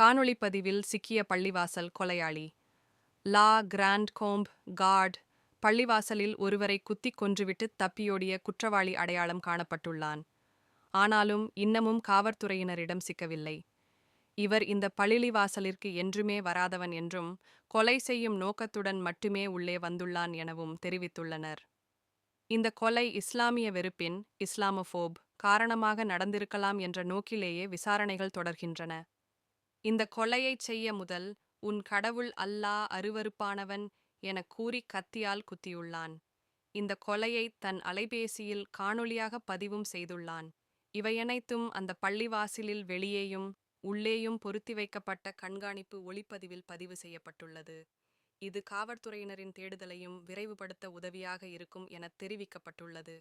காணொளி பதிவில் சிக்கிய பள்ளிவாசல் கொலையாளி. லா கிராண்ட் கோம்ப் கார்ட் பள்ளிவாசலில் ஒருவரை குத்திக் கொன்றுவிட்டு தப்பியோடிய குற்றவாளி அடையாளம் காணப்பட்டுள்ளான். ஆனாலும் இன்னமும் காவல்துறையினரிடம் சிக்கவில்லை. இவர் இந்த பள்ளிவாசலிற்கு என்றுமே வராதவன் என்றும் கொலை செய்யும் நோக்கத்துடன் மட்டுமே உள்ளே வந்துள்ளான் எனவும் தெரிவித்துள்ளனர். இந்த கொலை இஸ்லாமிய வெறுப்பின் இஸ்லாமோபோப் காரணமாக நடந்திருக்கலாம் என்ற நோக்கிலேயே விசாரணைகள் தொடர்கின்றன. இந்த கொலையைச் செய்ய முதல் உன் கடவுள் அல்லாஹ் அருவருப்பானவன் எனக் கூறி கத்தியால் குத்தியுள்ளான். இந்த கொலையை தன் அலைபேசியில் காணொளியாக பதிவும் செய்துள்ளான். இவையனைத்தும் அந்த பள்ளிவாசலில் வெளியேயும் உள்ளேயும் பொருத்தி வைக்கப்பட்ட கண்காணிப்பு ஒளிப்பதிவில் பதிவு செய்யப்பட்டுள்ளது. இது காவல்துறையினரின் தேடுதலையும் விரைவுபடுத்த உதவியாக இருக்கும் என தெரிவிக்கப்பட்டுள்ளது.